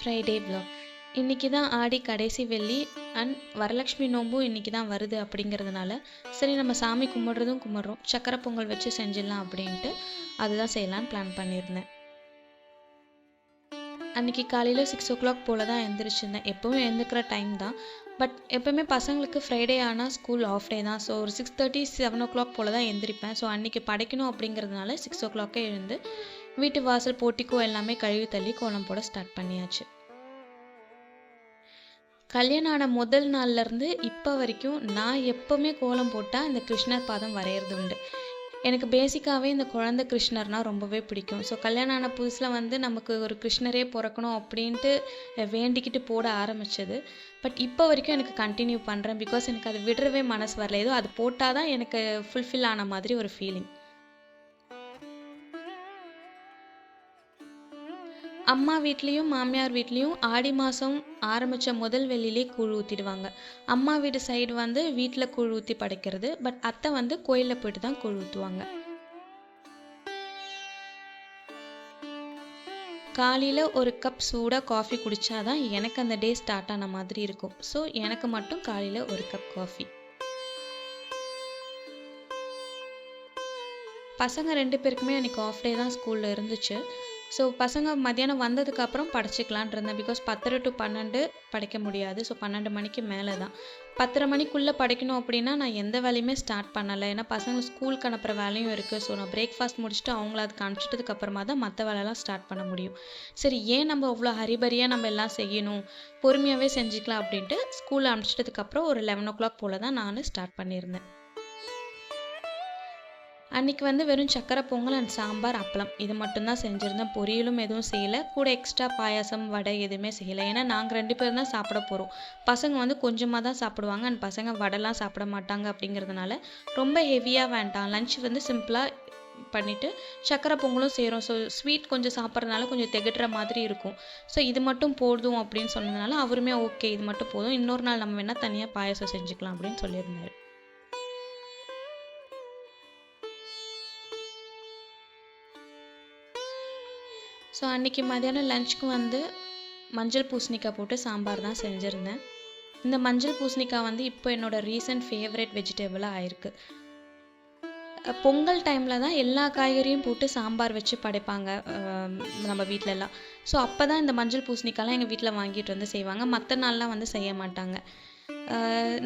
Friday block இன்றைக்கி தான் ஆடி கடைசி வெள்ளி அண்ட் வரலட்சுமி நோம்பும் இன்றைக்கி தான் வருது அப்படிங்கிறதுனால சரி நம்ம சாமி கும்பிட்றதும் கும்பிட்றோம். சக்கரை பொங்கல் வச்சு செஞ்சிடலாம் அப்படின்ட்டு அதுதான் செய்யலான்னு பிளான் பண்ணியிருந்தேன். அன்றைக்கி காலையில் சிக்ஸ் ஓ கிளாக் போல் தான் எழுந்திரிச்சிருந்தேன் எப்போவும் எழுந்துக்கிற டைம் தான். பட் எப்போவுமே பசங்களுக்கு ஃப்ரைடே ஆனால் ஸ்கூல் ஆஃப் டே தான். ஸோ ஒரு six thirty seven o'clock போல் தான் எழுந்திரிப்பேன் ஸோ அன்றைக்கி படைக்கணும் அப்படிங்கிறதுனால சிக்ஸ் ஓ கிளாக்கே எழுந்து வீட்டு வாசல் போட்டிக்கோ எல்லாமே கழுவி தள்ளி கோலம் போட ஸ்டார்ட் பண்ணியாச்சு. கல்யாணம் ஆன முதல் நாள்லேருந்து இப்போ வரைக்கும் நான் எப்போவுமே கோலம் போட்டால் இந்த கிருஷ்ணர் பாதம் வரைகிறது உண்டு. எனக்கு பேசிக்காகவே இந்த குழந்தை கிருஷ்ணர்னால் ரொம்பவே பிடிக்கும். ஸோ கல்யாணம் ஆன புதுசில் வந்து நமக்கு ஒரு கிருஷ்ணரே பிறக்கணும் அப்படின்ட்டு வேண்டிக்கிட்டு போட ஆரம்பித்தது பட் இப்போ வரைக்கும் எனக்கு கண்டினியூ பண்ணுறேன் பிகாஸ் எனக்கு அது விடுறவே மனசு வரல. ஏதோ அது போட்டால் தான் எனக்கு ஃபுல்ஃபில் ஆன மாதிரி ஒரு ஃபீலிங் அம்மா வீட்லேயும் மாமியார் வீட்லேயும் ஆடி மாதம் ஆரம்பித்த முதல் வெளியிலே கூழ் ஊற்றிடுவாங்க அம்மா வீட்டு சைடு வந்து வீட்டில் கூழ் ஊற்றி படைக்கிறது பட் அத்தை வந்து கோயிலில் போயிட்டு தான் கூழ் ஊற்றுவாங்க காலையில் ஒரு கப் சூடாக காஃபி குடித்தாதான் எனக்கு அந்த டே ஸ்டார்ட் ஆன மாதிரி இருக்கும். ஸோ எனக்கு மட்டும் காலையில் ஒரு கப் காஃபி பசங்க ரெண்டு பேருக்குமே அன்றைக்கி ஆஃப் டே தான் ஸ்கூலில் இருந்துச்சு. ஸோ பசங்க மத்தியானம் வந்ததுக்கப்புறம் படிச்சுக்கலான் இருந்தேன் பிகாஸ் பத்தரை டு பன்னெண்டு படைக்க முடியாது. ஸோ பன்னெண்டு மணிக்கு மேலே தான் பத்தரை மணிக்குள்ளே படைக்கணும் அப்படின்னா நான் எந்த வேலையுமே ஸ்டார்ட் பண்ணலை. ஏன்னா பசங்க ஸ்கூலுக்கு அனுப்புகிற வேலையும் இருக்குது ஸோ நான் பிரேக்ஃபாஸ்ட் முடிச்சுட்டு அவங்கள அதுக்கு அனுப்பிச்சிட்டதுக்கப்புறமா தான் மற்ற வேலைலாம் ஸ்டார்ட் பண்ண முடியும். சரி ஏன் நம்ம அவ்வளோ ஹரிபரியாக நம்ம எல்லாம் செய்யணும்? பொறுமையாகவே செஞ்சுக்கலாம் அப்படின்ட்டு ஸ்கூலில் அனுப்பிச்சிட்டதுக்கப்புறம் ஒரு லெவன் ஓ கிளாக் போல் தான் நான் ஸ்டார்ட் பண்ணியிருந்தேன். அன்றைக்கி வந்து வெறும் சக்கரை பொங்கல் அண்ட் சாம்பார் அப்பளம். இது மட்டும்தான் செஞ்சுருந்தேன். பொரியலும் எதுவும் செய்யலை. கூட எக்ஸ்ட்ரா பாயாசம் வடை எதுவுமே செய்யலை. ஏன்னா நாங்கள் ரெண்டு பேரும் தான் சாப்பிட போகிறோம் பசங்க வந்து கொஞ்சமாக தான் சாப்பிடுவாங்க. அண்ட் பசங்க வடைலாம் சாப்பிட மாட்டாங்க அப்படிங்கிறதுனால ரொம்ப ஹெவியாக வேண்டாம். லஞ்ச் வந்து சிம்பிளாக பண்ணிவிட்டு சக்கரை பொங்கலும் செய்கிறோம் ஸோ ஸ்வீட் கொஞ்சம் சாப்பிட்றதுனால கொஞ்சம் திகட்டுற மாதிரி இருக்கும். ஸோ இது மட்டும் போதும் அப்படின்னு சொன்னதுனால அவருமே ஓகே இது மட்டும் போதும். இன்னொரு நாள் நம்ம வேணால் தனியாக பாயாசம் செஞ்சுக்கலாம் அப்படின்னு சொல்லியிருந்தாரு. ஸோ அன்றைக்கி மதியானம் லஞ்சுக்கு வந்து மஞ்சள் பூசணிக்காய் போட்டு சாம்பார் தான் செஞ்சுருந்தேன். இந்த மஞ்சள் பூசணிக்காய் வந்து இப்போ என்னோடய ரீசன்ட் ஃபேவரட் வெஜிடபிளாக ஆயிருக்கு. பொங்கல் டைமில் தான் எல்லா காய்கறியும் போட்டு சாம்பார் வச்சு படைப்பாங்க நம்ம வீட்டிலலாம் ஸோ அப்போ தான் இந்த மஞ்சள் பூசணிக்காய்லாம் எங்கள் வீட்டில் வாங்கிட்டு வந்து செய்வாங்க. மற்ற நாள்லாம் வந்து செய்ய மாட்டாங்க.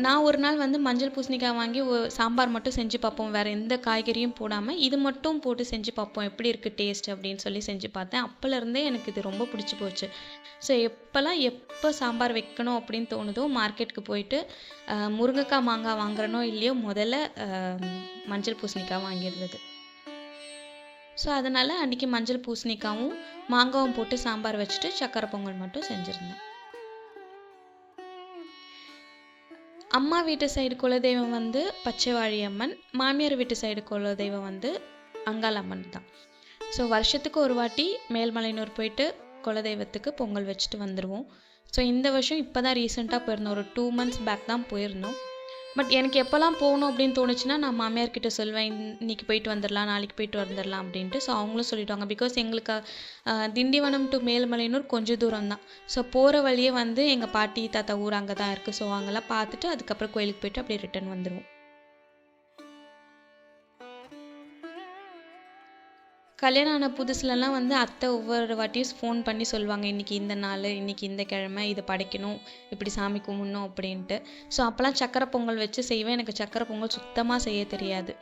நான் ஒரு நாள் வந்து மஞ்சள் பூசணிக்காய் வாங்கி சாம்பார் மட்டும் செஞ்சு பார்ப்போம். வேறு எந்த காய்கறியும் போடாமல் இது மட்டும் போட்டு செஞ்சு பார்ப்போம். எப்படி இருக்குது டேஸ்ட் அப்படின்னு சொல்லி செஞ்சு பார்த்தேன். அப்போலேருந்தே எனக்கு இது ரொம்ப பிடிச்சி போச்சு. ஸோ எப்போல்லாம் எப்போ சாம்பார் வைக்கணும் அப்படின்னு தோணுதோ மார்க்கெட்டுக்கு போயிட்டு முருங்கைக்காய் மாங்காய் வாங்குறனோ இல்லையோ முதல்ல மஞ்சள் பூசணிக்காய் வாங்கியிருந்தது ஸோ அதனால் அன்றைக்கி மஞ்சள் பூசணிக்காவும் மாங்காவும் போட்டு சாம்பார் வச்சுட்டு சக்கரை பொங்கல் மட்டும் செஞ்சுருந்தேன். அம்மா வீட்டு சைடு குலதெய்வம் வந்து பச்சைவாழி அம்மன் மாமியார் வீட்டு சைடு குலதெய்வம் வந்து அங்காள் அம்மன் தான். ஸோ வருஷத்துக்கு ஒரு வாட்டி மேல்மலையனூர் போயிட்டு குலதெய்வத்துக்கு பொங்கல் வச்சுட்டு வந்துடுவோம் ஸோ இந்த வருஷம் இப்போ தான் ரீசெண்டாக போயிருந்தோம். ஒரு டூ மந்த்ஸ் பேக் தான் போயிருந்தோம். பட் எனக்கு எப்போல்லாம் போகணும் அப்படின்னு தோணுச்சுன்னா நான் மாமியார் கிட்ட சொல்வேன் இன்னைக்கு போயிட்டு வந்துடலாம் நாளைக்கு போயிட்டு வந்துடலாம் அப்படின்ட்டு. ஸோ அவங்களும் சொல்லிவிடுவாங்க பிகாஸ் எங்களுக்கு திண்டிவனம் டு மேல்மலையனூர் கொஞ்சம் தூரம் தான். ஸோ போகிற வழியே வந்து எங்கள் பாட்டி தாத்தா ஊர் அங்கே தான் இருக்குது ஸோ அங்கெல்லாம் பார்த்துட்டு அதுக்கப்புறம் கோயிலுக்கு போயிட்டு அப்படியே ரிட்டர்ன் வந்துடுவோம் கல்யாணம் ஆன புதுசுலலாம் வந்து அத்தை ஒவ்வொரு வாட்டியும் ஃபோன் பண்ணி சொல்லுவாங்க இன்றைக்கி இந்த நாள் இன்றைக்கி இந்த கிழமை இதை படைக்கணும் இப்படி சாமி கும்பிடணும் அப்படின்ட்டு. ஸோ அப்போல்லாம் சக்கரை பொங்கல் வச்சு செய்வேன். எனக்கு சக்கரை பொங்கல் சுத்தமாக செய்ய தெரியாது.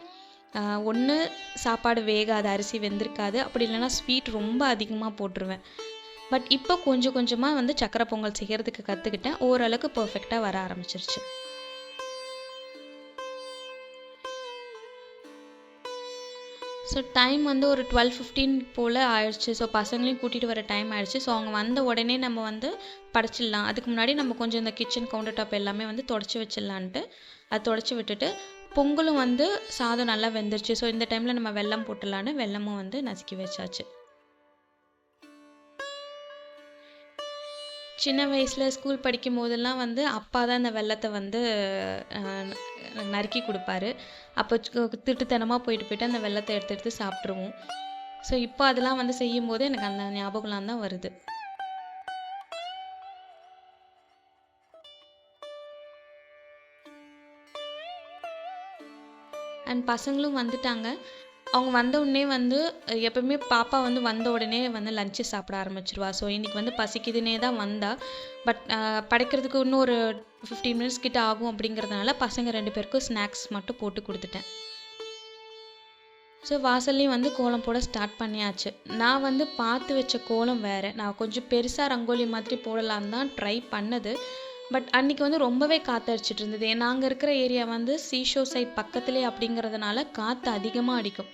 ஒன்று சாப்பாடு வேகாது அரிசி வெந்திருக்காது. அப்படி இல்லைன்னா ஸ்வீட் ரொம்ப அதிகமாக போட்டுருவேன். பட் இப்போ கொஞ்சம் கொஞ்சமாக வந்து சக்கரை பொங்கல் செய்கிறதுக்கு கற்றுக்கிட்டேன் ஓரளவுக்கு பர்ஃபெக்டாக வர ஆரம்பிச்சிருச்சு. ஸோ டைம் வந்து ஒரு டுவெல் ஃபிஃப்டீன் போல் ஆயிடுச்சு. ஸோ பசங்களையும் கூட்டிகிட்டு வர டைம் ஆயிடுச்சு. ஸோ அவங்க வந்த உடனே நம்ம வந்து படைச்சிடலாம். அதுக்கு முன்னாடி நம்ம கொஞ்சம் இந்த கிச்சன் கவுண்டர் டாப் எல்லாமே வந்து தொடச்சி வச்சிடலான்ட்டு. அது தொடச்சி விட்டுட்டு பொங்கலும் வந்து சாதம் நல்லா வெந்துருச்சு. ஸோ இந்த டைமில் நம்ம வெள்ளம் போட்டுடலான்னு வெள்ளமும் வந்து நசுக்கி வச்சாச்சு. சின்ன வயசில் ஸ்கூல் படிக்கும் போதெல்லாம் வந்து அப்பா தான் இந்த வெள்ளத்தை வந்து நறுக்கி கொடுப்பாரு. அப்போ திருட்டுத்தனமாக போயிட்டு போயிட்டு அந்த வெள்ளத்தை எடுத்து எடுத்து சாப்பிட்ருவோம் ஸோ இப்போ அதெல்லாம் வந்து செய்யும் போது எனக்கு அந்த ஞாபகம்லாம் தான் வருது. அண்ட் பசங்களும் வந்துட்டாங்க. அவங்க வந்த உடனே வந்து அஹ், எப்பவுமே பாப்பா வந்து வந்த உடனே வந்து லஞ்சு சாப்பிட ஆரம்பிச்சிருவா. ஸோ இன்றைக்கி வந்து பசிக்குதுன்னே தான் வந்தா. பட் படைக்கிறதுக்கு இன்னும் ஒரு ஃபிஃப்டீன் மினிட்ஸ் கிட்ட ஆகும் அப்படிங்கிறதுனால பசங்க ரெண்டு பேருக்கும் ஸ்நாக்ஸ் மட்டும் போட்டு கொடுத்துட்டேன். ஸோ வாசல்லையும் வந்து கோலம் போட ஸ்டார்ட் பண்ணியாச்சு. நான் வந்து பார்த்து வச்ச கோலம் வேறு. நான் கொஞ்சம் பெருசாக ரங்கோலி மாதிரி போடலான்னு தான் ட்ரை பண்ணது. பட் அன்னைக்கு வந்து ரொம்பவே காற்றடிச்சிட்டு இருந்தது நாங்கள் இருக்கிற ஏரியா வந்து சீஷோ சைட் பக்கத்துலேயே அப்படிங்கிறதுனால காற்று அதிகமாக அடிக்கும்.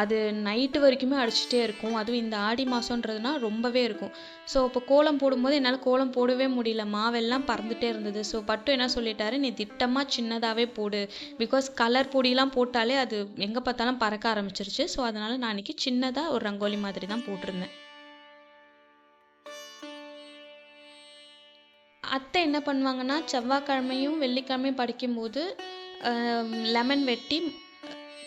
அது நைட்டு வரைக்குமே அடிச்சுட்டே இருக்கும். அதுவும் இந்த ஆடி மாதன்றதுனா ரொம்பவே இருக்கும். ஸோ இப்போ கோலம் போடும்போது என்னால் கோலம் போடவே முடியல. மாவெல்லாம் பறந்துட்டே இருந்தது. ஸோ பட்டு என்ன சொல்லிட்டாரு? நீ திட்டமாக சின்னதாகவே போடு. பிகாஸ் கலர் பொடியெலாம் போட்டாலே அது எங்கே பார்த்தாலும் பறக்க ஆரம்பிச்சிருச்சு. ஸோ அதனால் நான் அன்றைக்கி சின்னதாக ஒரு ரங்கோலி மாதிரி தான் போட்டிருந்தேன். அத்தை என்ன பண்ணுவாங்கன்னா செவ்வாய்க்கிழமையும் வெள்ளிக்கிழமையும் படிக்கும்போது லெமன் வெட்டி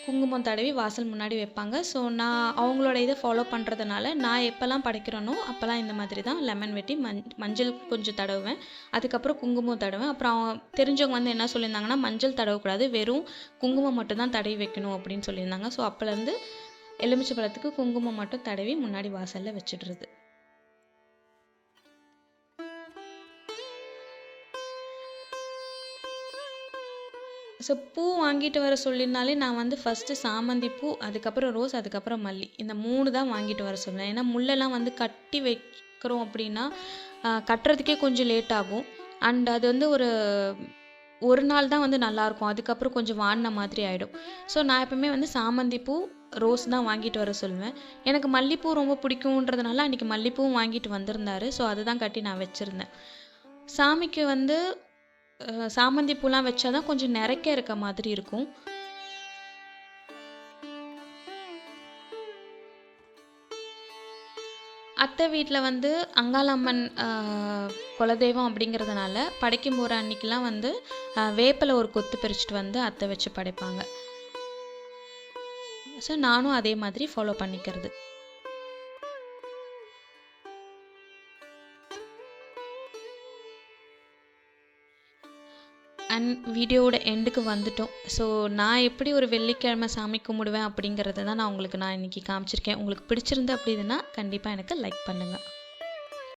குங்குமம் தடவி வாசல் முன்னாடி வைப்பாங்க. ஸோ நான் அவங்களோட இதை ஃபாலோ பண்ணுறதுனால நான் எப்போல்லாம் படைக்கிறேனோ அப்போல்லாம் இந்த மாதிரி தான் லெமன் வெட்டி மஞ் மஞ்சள் கொஞ்சம் தடவுவேன். அதுக்கப்புறம் குங்குமம் தடவேன் அப்புறம் தெரிஞ்சவங்க வந்து என்ன சொல்லியிருந்தாங்கன்னா மஞ்சள் தடவக்கூடாது. வெறும் குங்குமம் மட்டும் தான் தடவி வைக்கணும் அப்படின்னு சொல்லியிருந்தாங்க. ஸோ அப்போலேருந்து எலுமிச்சை பழத்துக்கு குங்குமம் மட்டும் தடவி முன்னாடி வாசலில் வச்சிடுறது. ஸோ பூ வாங்கிட்டு வர சொல்லியிருந்தாலே நான் வந்து ஃபஸ்ட்டு சாமந்தி பூ அதுக்கப்புறம் ரோஸ் அதுக்கப்புறம் மல்லி. இந்த மூணு தான் வாங்கிட்டு வர சொல்லுவேன் ஏன்னா முள்ளெல்லாம் வந்து கட்டி வைக்கிறோம் அப்படின்னா கட்டுறதுக்கே கொஞ்சம் லேட் ஆகும். அண்ட் அது வந்து ஒரு ஒரு நாள் தான் வந்து நல்லாயிருக்கும் அதுக்கப்புறம் கொஞ்சம் வாடின மாதிரி ஆகிடும் ஸோ நான் எப்பவுமே வந்து சாமந்தி பூ ரோஸ் தான் வாங்கிட்டு வர சொல்லுவேன். எனக்கு மல்லிப்பூ ரொம்ப பிடிக்குன்றதுனால அன்றைக்கி மல்லிப்பூவும் வாங்கிட்டு வந்திருந்தாரு. ஸோ அதுதான் கட்டி நான் வச்சுருந்தேன். சாமிக்கு வந்து சாமந்தி பூலாம் வச்சாதான் கொஞ்சம் நிறைக்க இருக்க மாதிரி இருக்கும். அத்தை வீட்டில் வந்து அங்காளம்மன் குலதெய்வம் அப்படிங்கிறதுனால படைக்கும் போகிற அன்னைக்கெலாம் வந்து ஆஹ், ஒரு கொத்து பிரிச்சுட்டு வந்து அத்தை வச்சு படைப்பாங்க. ஸோ நானும் அதே மாதிரி ஃபாலோ பண்ணிக்கிறது. அண்ட் வீடியோவோட எண்டுக்கு வந்துட்டோம். ஸோ நான் எப்படி ஒரு வெள்ளிக்கிழமை சாமி கும்பிடுவேன் அப்படிங்கிறத தான் நான் உங்களுக்கு நான் இன்றைக்கி காமிச்சிருக்கேன். உங்களுக்கு பிடிச்சிருந்து அப்படின்னா கண்டிப்பாக எனக்கு லைக் பண்ணுங்கள்